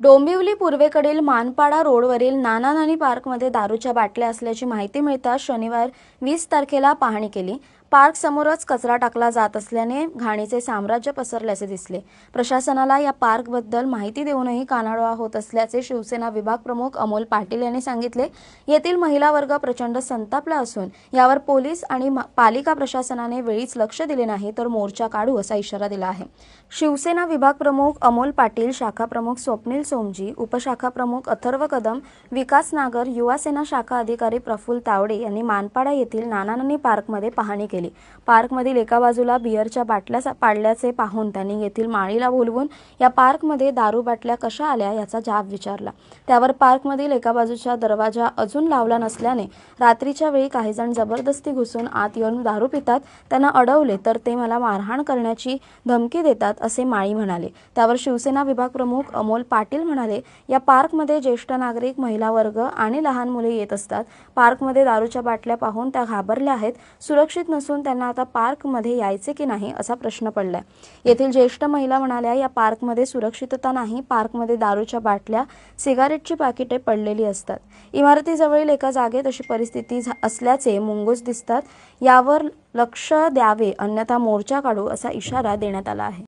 डोंबिवली पूर्वेकडील मानपाडा रोडवरील नाना नानी पार्कमध्ये दारूच्या बाटल्या असल्याची माहिती मिळताच शनिवार वीस तारखेला पाहणी केली. पार्क समोरच कचरा टाकला जात असल्याने घाणीचे साम्राज्य पसरल्याचे दिसले. प्रशासनाला या पार्कबद्दल माहिती देऊनही कानाडोळा होत असल्याचे शिवसेना विभाग प्रमुख अमोल पाटील यांनी सांगितले. येथील महिला वर्ग प्रचंड संतापला असून यावर पोलीस आणि पालिका प्रशासनाने वेळीच लक्ष दिले नाही तर मोर्चा काढू असा इशारा दिला आहे. शिवसेना विभाग प्रमुख अमोल पाटील शाखा प्रमुख स्वप्नील सोमजी उपशाखा प्रमुख अथर्व कदम विकास नागर युवा सेना शाखा अधिकारी प्रफुल्ल तावडे यांनी मानपाडा येथील नानानानी पार्कमध्ये पाहणी केली. पार्कमधील एका बाजूला बिअरच्या बाटल्या पाडल्याचे पाहून त्यांनी येथील माळीला बोलवून या पार्कमध्ये दारू बाटल्या कशा आल्या याचा जाब विचारला. त्यावर पार्कमधील एका बाजूचा दरवाजा अजून लावला नसल्याने रात्रीच्या वेळी काही जण जबरदस्ती घुसून आत येऊन दारू पितात त्यांना अडवले तर ते मला मारहाण करण्याची धमकी देतात असे माळी म्हणाले. त्यावर शिवसेना विभाग प्रमुख अमोल पाटील म्हणाले या पार्कमध्ये ज्येष्ठ नागरिक महिला वर्ग आणि लहान मुले येत असतात. पार्कमध्ये दारूच्या बाटल्या पाहून त्या घाबरल्या आहेत. सुरक्षित नसून त्यांना आता पार्कमध्ये यायचे की नाही असा प्रश्न पडलाय. येथील ज्येष्ठ महिला म्हणाल्या या पार्कमध्ये सुरक्षितता नाही पार्कमध्ये दारूच्या बाटल्या सिगारेटची पाकिटे पडलेली असतात. इमारतीजवळील एका जागेत अशी परिस्थिती झा- असल्याचे मुंगूस दिसतात. यावर लक्ष द्यावे अन्यथा मोर्चा काढू असा इशारा देण्यात आला आहे.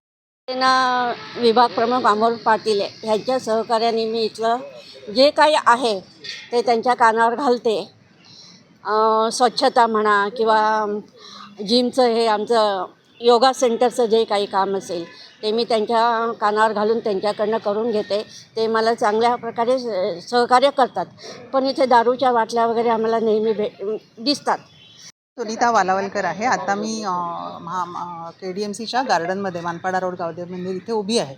सेना विभाग प्रमुख अमोल पाटील ह्यांच्या सहकार्याने मी इथलं जे काही आहे ते त्यांच्या कानावर घालते. स्वच्छता म्हणा किंवा जिमचं हे आमचं योगा सेंटरचं जे काही काम असेल ते मी त्यांच्या कानावर घालून त्यांच्याकडनं करून घेते. ते मला चांगल्या प्रकारे सहकार्य करतात. पण इथे दारूच्या बाटल्या वगैरे आम्हाला नेहमी भे दिसतात. सुनीता वालावलकर आहे. आता मी महा के डी एम सीच्या गार्डनमध्ये मानपाडा रोड गावदेव मंदिर इथे उभी आहे.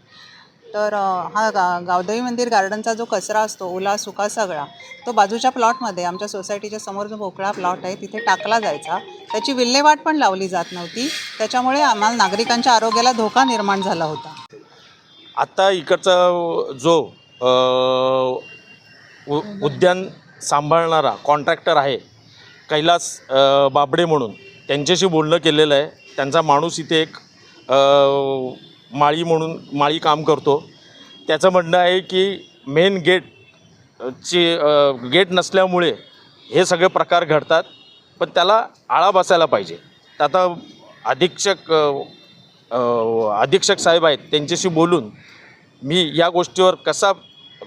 तर हा गा गावदेवी मंदिर गार्डनचा जो कचरा असतो ओला सुका सगळा तो बाजूच्या प्लॉटमध्ये आमच्या सोसायटीच्या समोर जो मोकळा प्लॉट आहे तिथे टाकला जायचा. त्याची विल्हेवाट पण लावली जात नव्हती. त्याच्यामुळे आम्हाला नागरिकांच्या आरोग्याला धोका निर्माण झाला होता. आत्ता इकडचा जो उ उद्यान सांभाळणारा कॉन्ट्रॅक्टर आहे कैलास बाबडे म्हणून त्यांच्याशी बोलणं केलेलं आहे. त्यांचा माणूस इथे एक माळी म्हणून माळी काम करतो. त्याचं म्हणणं आहे की मेन गेट ची गेट नसल्यामुळे हे सगळे प्रकार घडतात पण त्याला आळा बसायला पाहिजे. तर आता अधीक्षक अधीक्षक साहेब आहेत त्यांच्याशी बोलून मी या गोष्टीवर कसा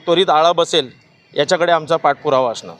त्वरित आळा बसेल याच्याकडे आमचा पाठपुरावा असणार.